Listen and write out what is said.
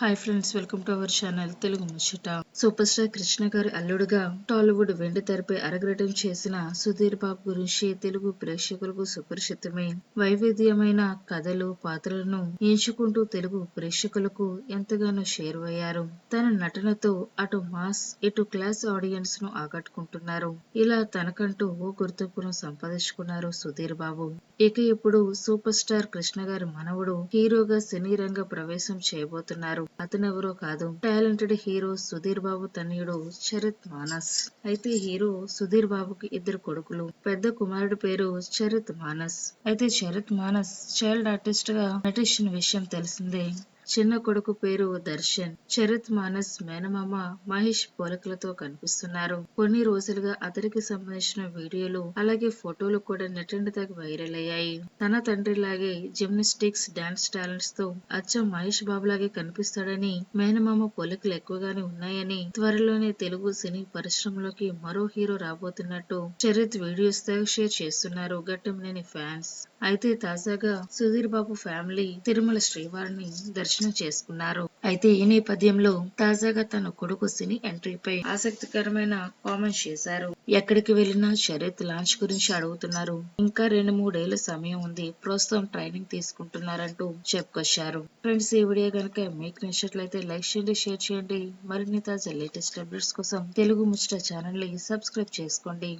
Hi friends welcome to our channel Telugu Muchata super star Krishna గారి అల్లుడుగా టాలీవుడ్ వెండి తెరపై అరగటం చేసిన సుధీర్ బాబు గురించి తెలుగు ప్రేక్షకులకు సుపరిచితమే. వైవిధ్యమైన కథలు పాత్రలను ఎంచుకుంటూ తెలుగు ప్రేక్షకులకు ఎంతగానో షేర్ అయ్యారు. తన నటనతో అటు మాస్ ఇటు క్లాస్ ఆడియన్స్ను ఆకట్టుకుంటున్నారు. ఇలా తనకంటూ ఓ గుర్తింపును సంపాదించుకున్నారు సుధీర్ బాబు. ఇక ఇప్పుడు సూపర్ స్టార్ కృష్ణ గారి మనవుడు హీరోగా సినీ రంగ ప్రవేశం చేయబోతున్నారు. అతనెవరో కాదు. టాలెంటెడ్ హీరో సుధీర్ బాబు తనయుడు శరత్ మానస్. అయితే హీరో సుధీర్ బాబుకి ఇద్దరు కొడుకులు. పెద్ద కుమారుడి పేరు శరత్ మానస్. అయితే శరత్ మానస్ చైల్డ్ ఆర్టిస్ట్గా నటించిన విషయం తెలిసిందే. చిన్న కొడుకు పేరు దర్శన్. శరత్ మానస్ మేనమామ మహేష్ పోలికలతో కనిపిస్తున్నారు. కొన్ని రోజులుగా అతనికి సంబంధించిన వీడియోలు అలాగే ఫోటోలు కూడా నెట్టింటి వైరల్ అయ్యాయి. తన తండ్రిలాగే జిమ్నాస్టిక్స్ డాన్స్ టాలెంట్స్తో అచ్చం మహేష్ బాబు లాగే కనిపిస్తాడని మేనమామ పోలికలు ఎక్కువగానే ఉన్నాయని త్వరలోనే తెలుగు సినీ పరిశ్రమలోకి మరో హీరో రాబోతున్నట్టు శరత్ వీడియోస్తో షేర్ చేస్తున్నారు గట్టంనేని ఫ్యాన్స్. అయితే తాజాగా సుధీర్ బాబు ఫ్యామిలీ తిరుమల శ్రీవారిని దర్శనం చేసుకున్నారు. అయితే ఈ నేపథ్యంలో తాజాగా తన కొడుకు సినీ ఎంట్రీపై ఆసక్తికరమైన కామెంట్స్ చేశారు. ఎక్కడికి వెళ్ళినా శరత్ లాంచ్ గురించి అడుగుతున్నారు. ఇంకా రెండు మూడేళ్ళ సమయం ఉంది. ప్రస్తుతం ట్రైనింగ్ తీసుకుంటున్నారంటూ చెప్పుకొచ్చారు. ఫ్రెండ్స్ ఈ వీడియో కనుక మీకు నచ్చినట్లయితే లైక్ చేయండి షేర్ చేయండి. మరిన్ని తాజా లేటెస్ట్ అప్డేట్స్ కోసం తెలుగు ముచ్చట ఛానల్ని సబ్స్క్రైబ్ చేసుకోండి.